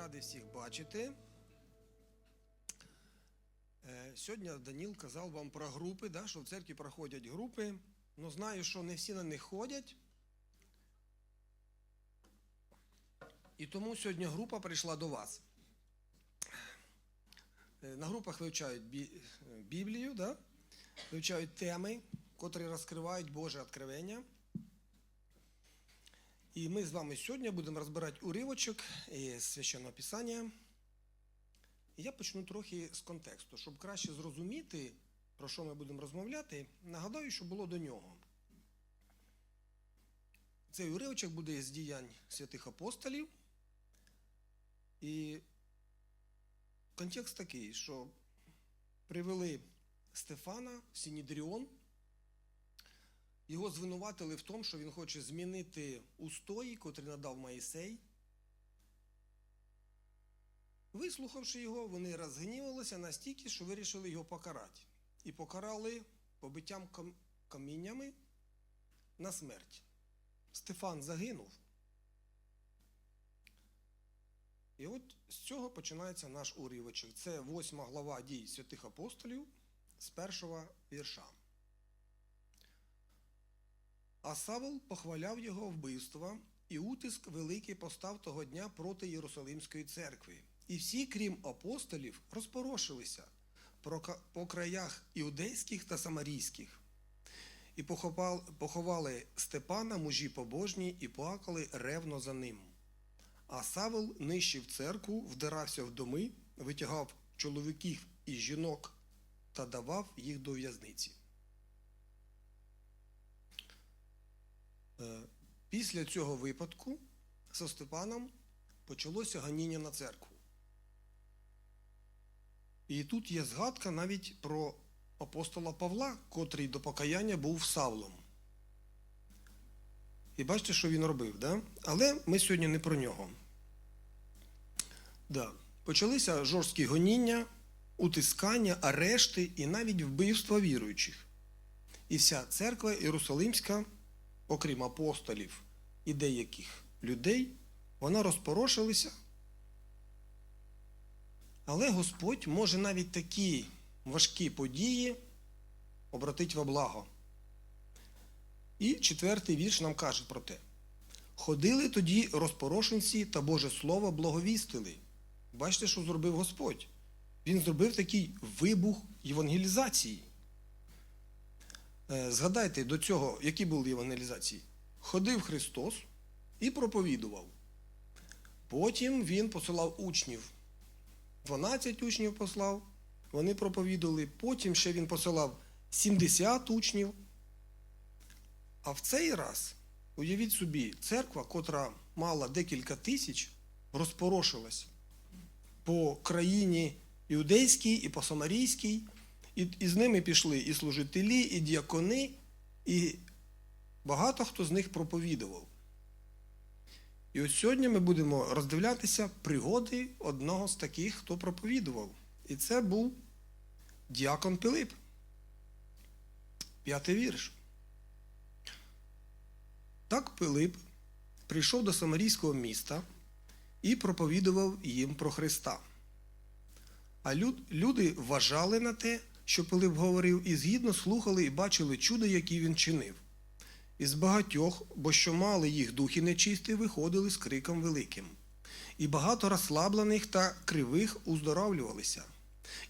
Радий всіх бачити. Е, Сьогодні Даніл казав вам про групи, да, що в церкві проходять групи. Ну, знаю, що не всі на них ходять. І тому сьогодні група прийшла до вас. Е, На групах вивчають е, Біблію, да? вивчають теми, котрі розкривають Боже откровення. І ми з вами сьогодні будемо розбирати уривочок із священного писання. І я почну трохи з контексту, щоб краще зрозуміти, про що ми будемо розмовляти. Нагадаю, що було до нього. Цей уривочок буде з діянь святих апостолів. І контекст такий, що привели Стефана в Сінідріон. Його звинуватили в тому, що він хоче змінити устої, котрі надав Моїсей. Вислухавши його, вони розгнівалися настільки, що вирішили його покарати. І покарали побиттям кам- каміннями на смерть. Стефан загинув. І от з цього починається наш уривочок. Це восьма глава дій святих апостолів з першого вірша. А Савол похваляв його вбивство, і утиск великий постав того дня проти Єрусалимської церкви. І всі, крім апостолів, розпорошилися по краях іудейських та самарійських. І поховали, Степана, мужі побожні, і плакали ревно за ним. А Савол нищив церкву, вдирався в доми, витягав чоловіків і жінок та давав їх до в'язниці. Після цього випадку со Степаном почалося ганіння на церкву. І тут є згадка навіть про апостола Павла, котрий до покаяння був Савлом. І бачите, що він робив, да? але ми сьогодні не про нього. Да. Почалися жорсткі гоніння, утискання, арешти і навіть вбивства віруючих. І вся церква Єрусалимська, окрім апостолів і деяких людей, вона розпорошилася. Але Господь може навіть такі важкі події обратити во благо. І четвертий вірш нам каже про те. Ходили тоді розпорошенці та Боже Слово благовістили. Бачите, що зробив Господь? Він зробив такий вибух євангелізації. Е, Згадайте до цього, які були євангелізації? Ходив Христос і проповідував. Потім Він посилав учнів. 12 учнів послав, вони проповідували. Потім ще він посилав 70 учнів. А в цей раз, уявіть собі, церква, котра мала декілька тисяч, розпорошилась по країні іудейській і по самарійській, і, і з ними пішли і служителі, і діакони, і багато хто з них проповідував. І ось сьогодні ми будемо роздивлятися пригоди одного з таких, хто проповідував. І це був діакон Пилип. П'ятий вірш. Так Пилип прийшов до Самарійського міста і проповідував їм про Христа. А люд, люди вважали на те, що Пилип говорив, і згідно слухали і бачили чудо, які він чинив. Із багатьох, бо що мали їх духи нечисті, виходили з криком великим. І багато розслаблених та кривих уздоравлювалися.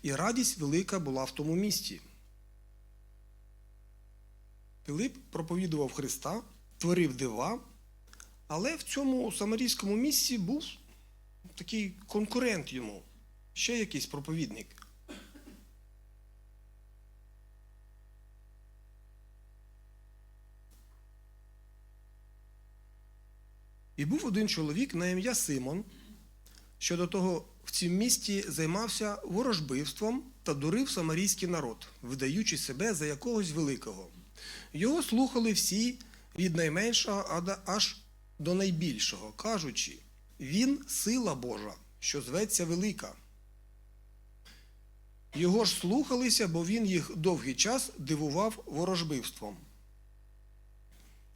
І радість велика була в тому місті. Пилип проповідував Христа, творив дива, але в цьому самарійському місці був такий конкурент йому, ще якийсь проповідник. І був один чоловік на ім'я Симон, що до того в цім місті займався ворожбивством та дурив самарійський народ, видаючи себе за якогось великого. Його слухали всі від найменшого аж до найбільшого, кажучи, він сила Божа, що зветься велика. Його ж слухалися, бо він їх довгий час дивував ворожбивством.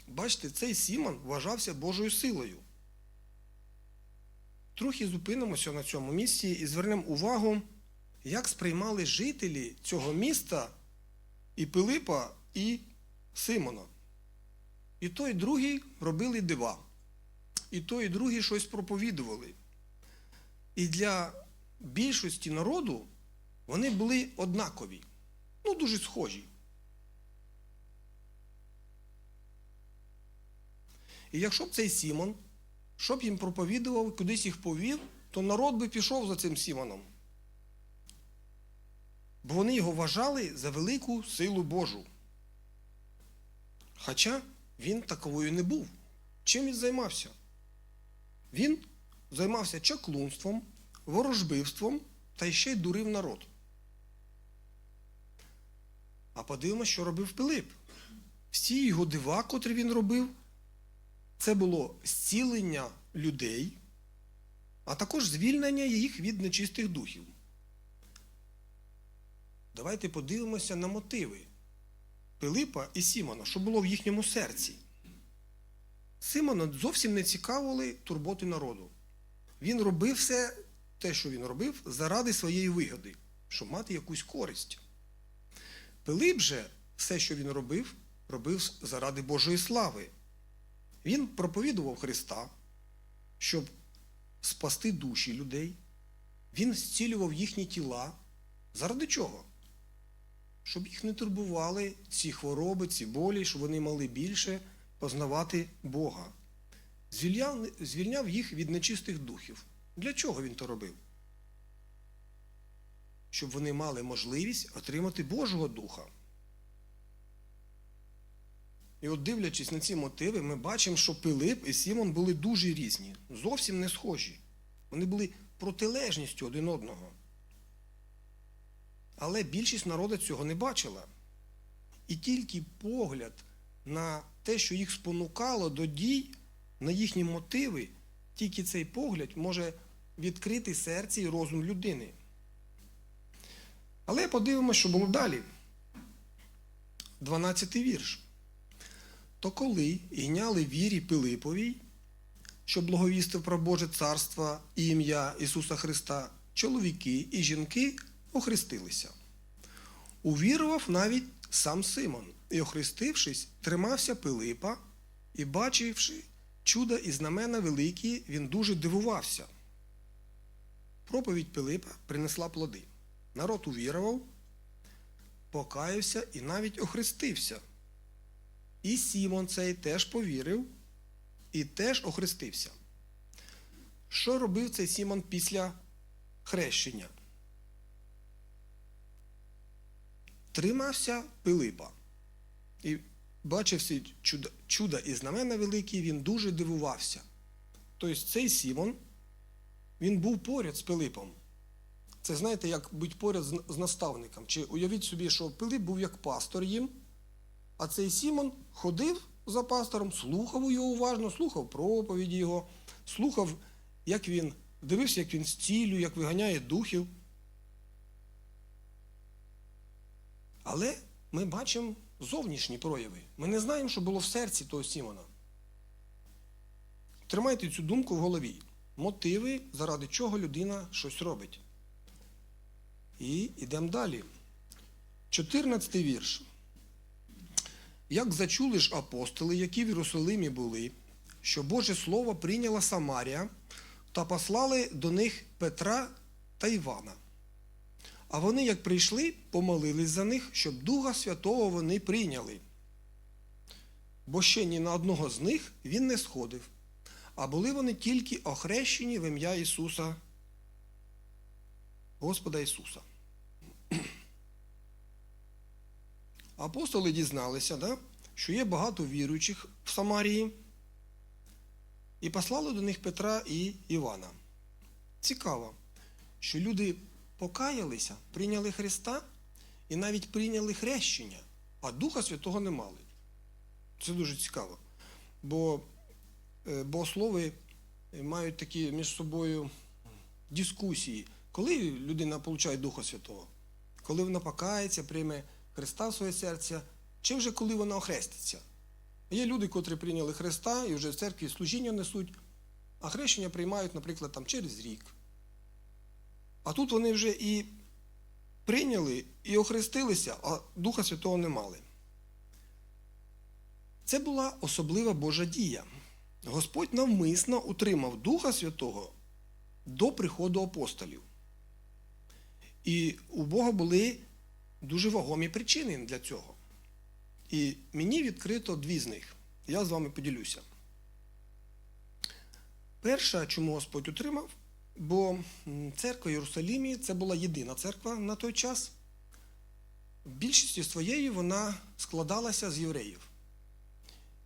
Бачите, цей Сімон вважався Божою силою. трохи зупинимося на цьому місці і звернемо увагу, як сприймали жителі цього міста і Пилипа, і Симона. І той, і другий робили дива. І той, і другий щось проповідували. І для більшості народу вони були однакові, ну дуже схожі. І якщо б цей Сімон, щоб їм проповідував, кудись їх повів, то народ би пішов за цим Сімоном. Бо вони його вважали за велику силу Божу. Хоча він таковою не був. Чим він займався? Він займався чаклунством, ворожбивством та ще й дурив народ. А подивимося, що робив Пилип. Всі його дива, котрі він робив, це було зцілення людей, а також звільнення їх від нечистих духів. Давайте подивимося на мотиви Пилипа і Сімона, що було в їхньому серці. Симона зовсім не цікавили турботи народу. Він робив все те, що він робив, заради своєї вигоди, щоб мати якусь користь. Пилип же все, що він робив, робив заради Божої слави. Він проповідував Христа, щоб спасти душі людей. Він зцілював їхні тіла. Заради чого? Щоб їх не турбували ці хвороби, ці болі, щоб вони мали більше познавати Бога. Звільняв, звільняв їх від нечистих духів. Для чого він то робив? Щоб вони мали можливість отримати Божого Духа. І от дивлячись на ці мотиви, ми бачимо, що Пилип і Сімон були дуже різні, зовсім не схожі. Вони були протилежністю один одного. Але більшість народу цього не бачила. І тільки погляд на те, що їх спонукало до дій, на їхні мотиви, тільки цей погляд може відкрити серце і розум людини. Але подивимося, що було далі. 12 вірш. То коли йняли вірі Пилиповій, що благовістив про Боже царство і ім'я Ісуса Христа, чоловіки і жінки охрестилися. Увірував навіть сам Симон, і, охрестившись, тримався Пилипа, і, бачивши чуда і знамена великі, він дуже дивувався. Проповідь Пилипа принесла плоди. Народ увірував, покаявся і навіть охрестився. І Сімон цей теж повірив і теж охрестився. Що робив цей Сімон після хрещення? Тримався Пилипа. І бачив всі чуда, чуда і знамена великі, він дуже дивувався. Тобто цей Сімон, він був поряд з Пилипом. Це знаєте, як бути поряд з наставником. Чи уявіть собі, що Пилип був як пастор їм, а цей Сімон ходив за пастором, слухав його уважно, слухав проповіді його, слухав, як він дивився, як він зцілює, як виганяє духів. Але ми бачимо зовнішні прояви. Ми не знаємо, що було в серці того Сімона. Тримайте цю думку в голові. Мотиви, заради чого людина щось робить. І йдемо далі. 14 вірш. Як зачули ж апостоли, які в Єрусалимі були, що Боже Слово прийняла Самарія, та послали до них Петра та Івана. А вони, як прийшли, помолились за них, щоб Духа Святого вони прийняли. Бо ще ні на одного з них він не сходив, а були вони тільки охрещені в ім'я Ісуса, Господа Ісуса. Апостоли дізналися, да, що є багато віруючих в Самарії, і послали до них Петра і Івана. Цікаво, що люди покаялися, прийняли Христа і навіть прийняли хрещення, а Духа Святого не мали. Це дуже цікаво. Бо е, богослови мають такі між собою дискусії, коли людина отримує Духа Святого, коли вона покається, прийме Христа в своє серце, чи вже коли вона охреститься. Є люди, котрі прийняли Христа і вже в церкві служіння несуть, а хрещення приймають, наприклад, там, через рік. А тут вони вже і прийняли, і охрестилися, а Духа Святого не мали. Це була особлива Божа дія. Господь навмисно утримав Духа Святого до приходу апостолів. І у Бога були дуже вагомі причини для цього. І мені відкрито дві з них. Я з вами поділюся. Перша, чому Господь утримав, бо церква в Єрусалімі це була єдина церква на той час. В більшості своєї вона складалася з євреїв.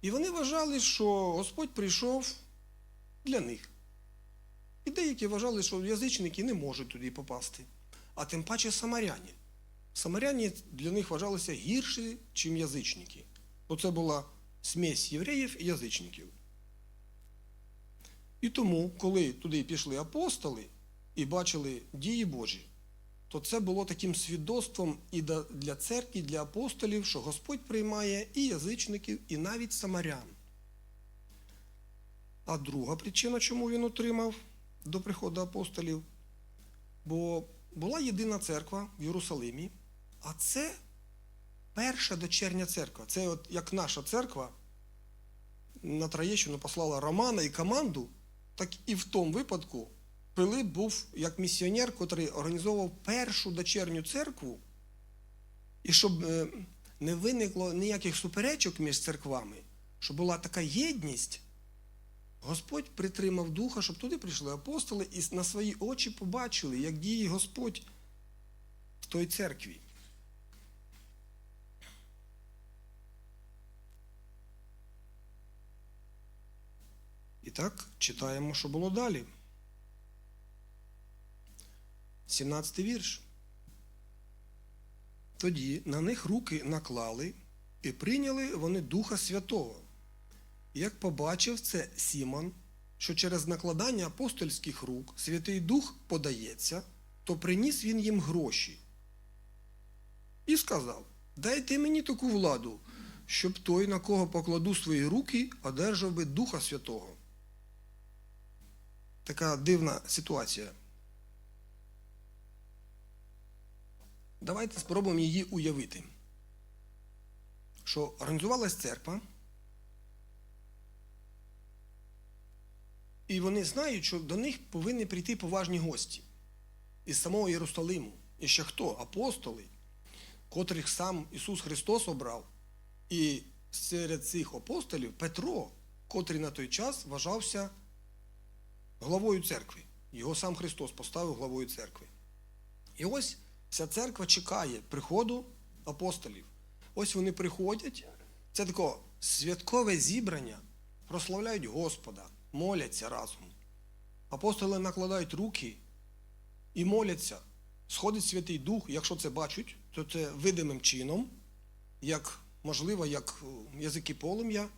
І вони вважали, що Господь прийшов для них. І деякі вважали, що язичники не можуть туди попасти, а тим паче самаряні. Самаряні для них вважалися гірші, ніж язичники. Бо це була смесь євреїв і язичників. І тому, коли туди пішли апостоли і бачили дії Божі, то це було таким свідоцтвом і для церкви, і для апостолів, що Господь приймає і язичників, і навіть самарян. А друга причина, чому він отримав до приходу апостолів, бо була єдина церква в Єрусалимі, а це перша дочерня церква. Це от як наша церква на Троєщину послала Романа і команду, так і в тому випадку Пилип був як місіонер, який організовував першу дочерню церкву, і щоб е, не виникло ніяких суперечок між церквами, щоб була така єдність, Господь притримав духа, щоб туди прийшли апостоли і на свої очі побачили, як діє Господь в той церкві. І так, читаємо, що було далі. 17 вірш. Тоді на них руки наклали і прийняли вони Духа Святого. Як побачив це Сімон, що через накладання апостольських рук Святий Дух подається, то приніс він їм гроші. І сказав: Дайте мені таку владу, щоб той, на кого покладу свої руки, одержав би Духа Святого. Така дивна ситуація. Давайте спробуємо її уявити. Що організувалась церква, і вони знають, що до них повинні прийти поважні гості із самого Єрусалиму. І ще хто? Апостоли, котрих сам Ісус Христос обрав. І серед цих апостолів Петро, котрий на той час вважався главою церкви. Його сам Христос поставив главою церкви. І ось вся церква чекає приходу апостолів. Ось вони приходять. Це таке святкове зібрання, прославляють Господа, моляться разом. Апостоли накладають руки і моляться. Сходить Святий Дух, якщо це бачать, то це видимим чином, як, можливо, як язики полум'я.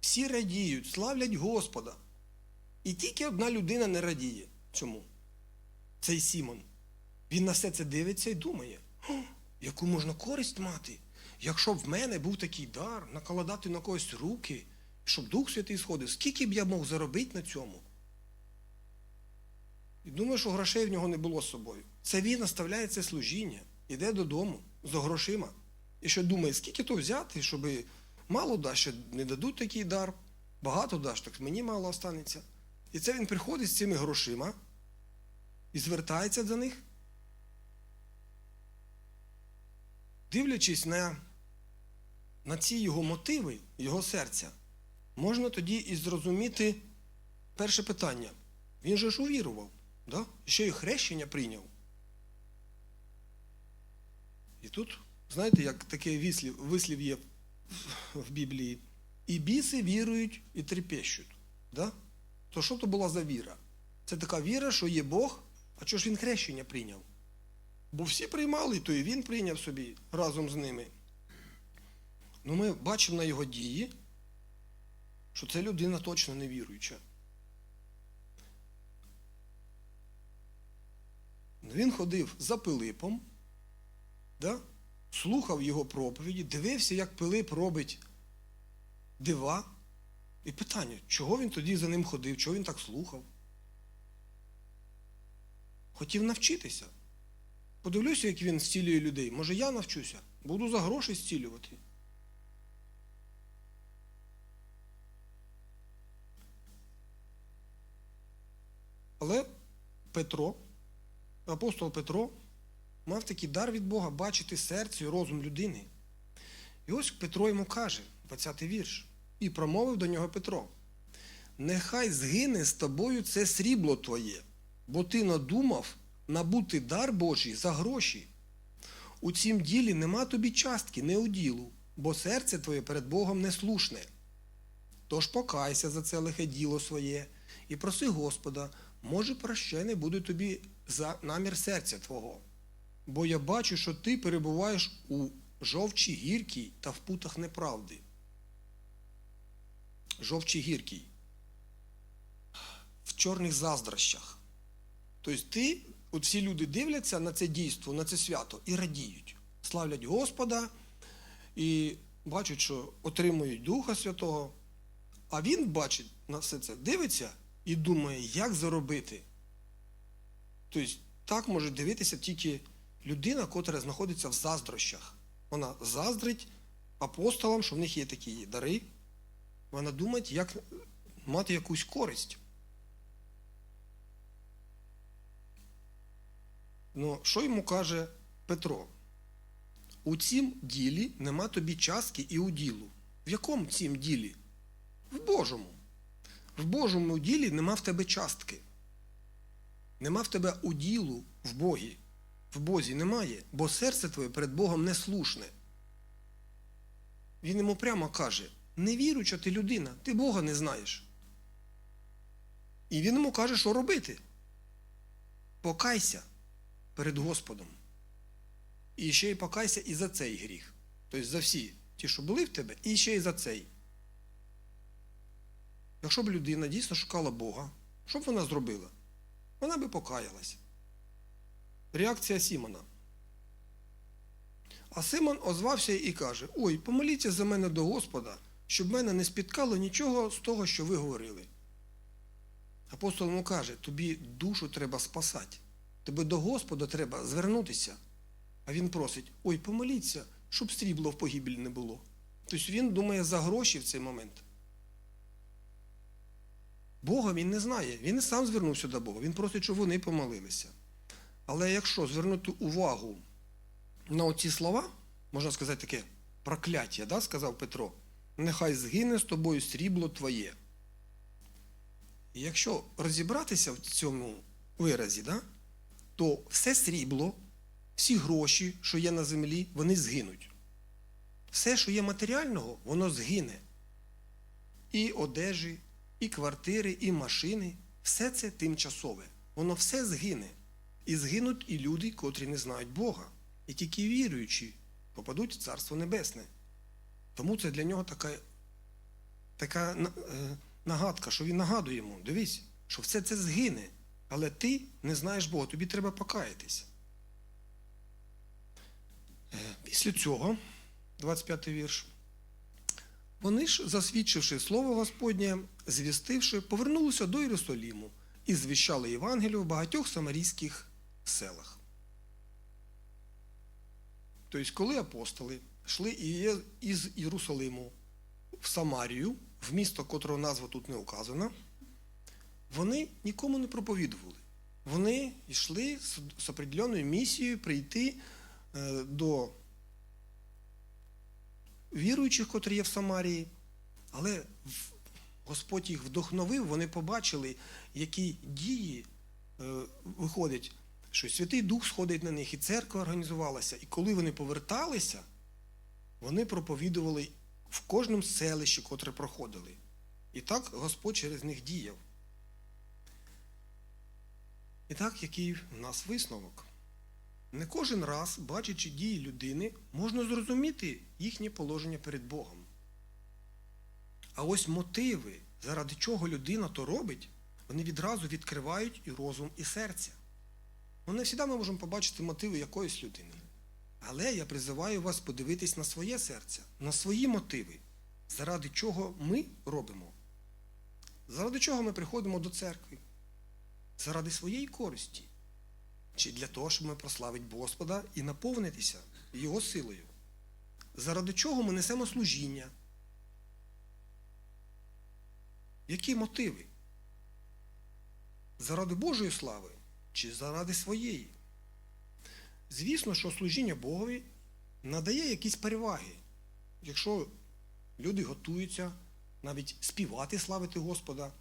Всі радіють, славлять Господа. І тільки одна людина не радіє. Чому? Цей Сімон. Він на все це дивиться і думає, яку можна користь мати, якщо б в мене був такий дар, накладати на когось руки, щоб Дух Святий сходив, скільки б я мог заробити на цьому? І думаю, що грошей в нього не було з собою. Це він наставляє це служіння, іде додому за грошима. І ще думає, скільки то взяти, щоб мало даш, не дадуть такий дар, багато даш, так мені мало останеться. І це він приходить з цими грошима і звертається до них. Дивлячись на, на ці його мотиви, його серця, можна тоді і зрозуміти перше питання. Він же ж увірував, да? ще й хрещення прийняв. І тут, знаєте, як таке вислів, вислів є в Біблії. І біси вірують і трепещуть. Да? То що то була за віра? Це така віра, що є Бог, а чого ж він хрещення прийняв? Бо всі приймали, то і він прийняв собі разом з ними. Ну ми бачимо на його дії, що це людина точно не віруюча. Він ходив за Пилипом, да? слухав його проповіді, дивився, як Пилип робить дива, І питання, чого він тоді за ним ходив, чого він так слухав? Хотів навчитися. Подивлюся, як він зцілює людей. Може, я навчуся, буду за гроші зцілювати. Але Петро, апостол Петро, мав такий дар від Бога бачити серце і розум людини. І ось Петро йому каже, 20-й вірш, і промовив до нього Петро: Нехай згине з тобою це срібло твоє, бо ти надумав набути дар Божий за гроші. У цім ділі нема тобі частки, не уділу, бо серце твоє перед Богом неслушне. Тож покайся за це лихе діло своє і проси Господа, може, прощене буде тобі за намір серця твого. Бо я бачу, що ти перебуваєш у жовчі гіркій та в путах неправди. Жовчі гіркій. В чорних заздрощах. Тобто ти, от всі люди дивляться на це дійство, на це свято і радіють, славлять Господа і бачать, що отримують Духа Святого. А він бачить на все це, дивиться і думає, як заробити. Тобто так може дивитися тільки людина, котра знаходиться в заздрощах. Вона заздрить апостолам, що в них є такі дари. Вона думає, як мати якусь користь. Ну, що йому каже Петро? У цім ділі нема тобі частки і уділу. В якому цім ділі? В Божому. В Божому ділі нема в тебе частки. Нема в тебе уділу в Богі. В Бозі немає, бо серце твоє перед Богом неслушне. Він йому прямо каже: невіруча ти людина, ти Бога не знаєш. І він йому каже, що робити. Покайся перед Господом. І ще й покайся і за цей гріх. Тобто за всі ті, що були в тебе, і ще й за цей. Якщо б людина дійсно шукала Бога, що б вона зробила? Вона би покаялась. Реакція Сімона. А Симон озвався і каже: Ой, помоліться за мене до Господа, щоб мене не спіткало нічого з того, що ви говорили. Апостол йому каже, тобі душу треба спасати. Тебе до Господа треба звернутися. А він просить: ой, помоліться, щоб срібло в погибель не було. Тобто він думає за гроші в цей момент. Бога він не знає. Він сам звернувся до Бога. Він просить, щоб вони помолилися. Але якщо звернути увагу на оці слова, можна сказати таке прокляття, да, сказав Петро, нехай згине з тобою срібло твоє. І якщо розібратися в цьому виразі, да, то все срібло, всі гроші, що є на землі, вони згинуть. Все, що є матеріального, воно згине. І одежі, і квартири, і машини все це тимчасове. Воно все згине. І згинуть і люди, котрі не знають Бога. І тільки віруючі попадуть в Царство Небесне. Тому це для нього така, така е, нагадка, що він нагадує йому, дивись, що все це згине, але ти не знаєш Бога, тобі треба покаятися. Е, Після цього, 25 вірш. Вони ж, засвідчивши слово Господнє, звістивши, повернулися до Єрусаліму і звіщали Євангелію в багатьох самарійських селах. Тобто, коли апостоли йшли із Єрусалиму в Самарію, в місто, котрого назва тут не указана, вони нікому не проповідували. Вони йшли з определеною місією прийти е, до віруючих, котрі є в Самарії, але Господь їх вдохновив, вони побачили, які дії е, виходять, що Святий Дух сходить на них, і церква організувалася. І коли вони поверталися, вони проповідували в кожному селищі, котре проходили. І так Господь через них діяв. І так, який в нас висновок? Не кожен раз, бачачи дії людини, можна зрозуміти їхнє положення перед Богом. А ось мотиви, заради чого людина то робить, вони відразу відкривають і розум, і серце. Ну, не завжди ми можемо побачити мотиви якоїсь людини. Але я призиваю вас подивитись на своє серце, на свої мотиви, заради чого ми робимо Заради чого ми приходимо до церкви? Заради своєї користі. Чи для того, щоб ми прославити Господа і наповнитися Його силою? Заради чого ми несемо служіння? Які мотиви? Заради Божої слави чи заради своєї? Звісно, що служіння Богові надає якісь переваги. Якщо люди готуються навіть співати, славити Господа,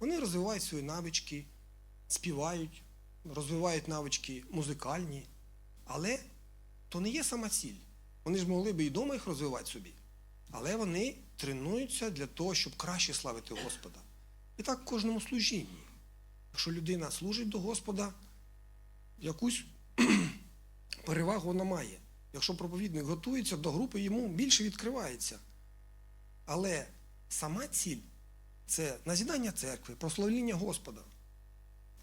вони розвивають свої навички, співають, розвивають навички музикальні, але то не є сама ціль. Вони ж могли би і вдома їх розвивати собі. Але вони тренуються для того, щоб краще славити Господа. І так в кожному служінні. Якщо людина служить до Господа, якусь перевагу вона має. Якщо проповідник готується до групи, йому більше відкривається. Але сама ціль це назідання церкви, прославління Господа.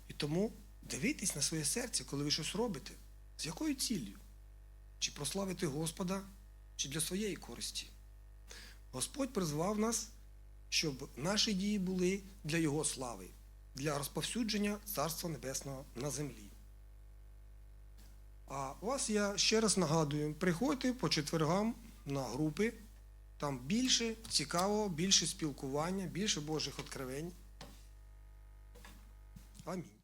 І тому дивитесь на своє серце, коли ви щось робите, з якою ціллю? Чи прославити Господа, чи для своєї користі. Господь призвав нас, щоб наші дії були для Його слави, для розповсюдження Царства Небесного на землі. А вас я ще раз нагадую, приходьте по четвергам на групи, там більше цікавого, більше спілкування, більше Божих откровень. Амінь.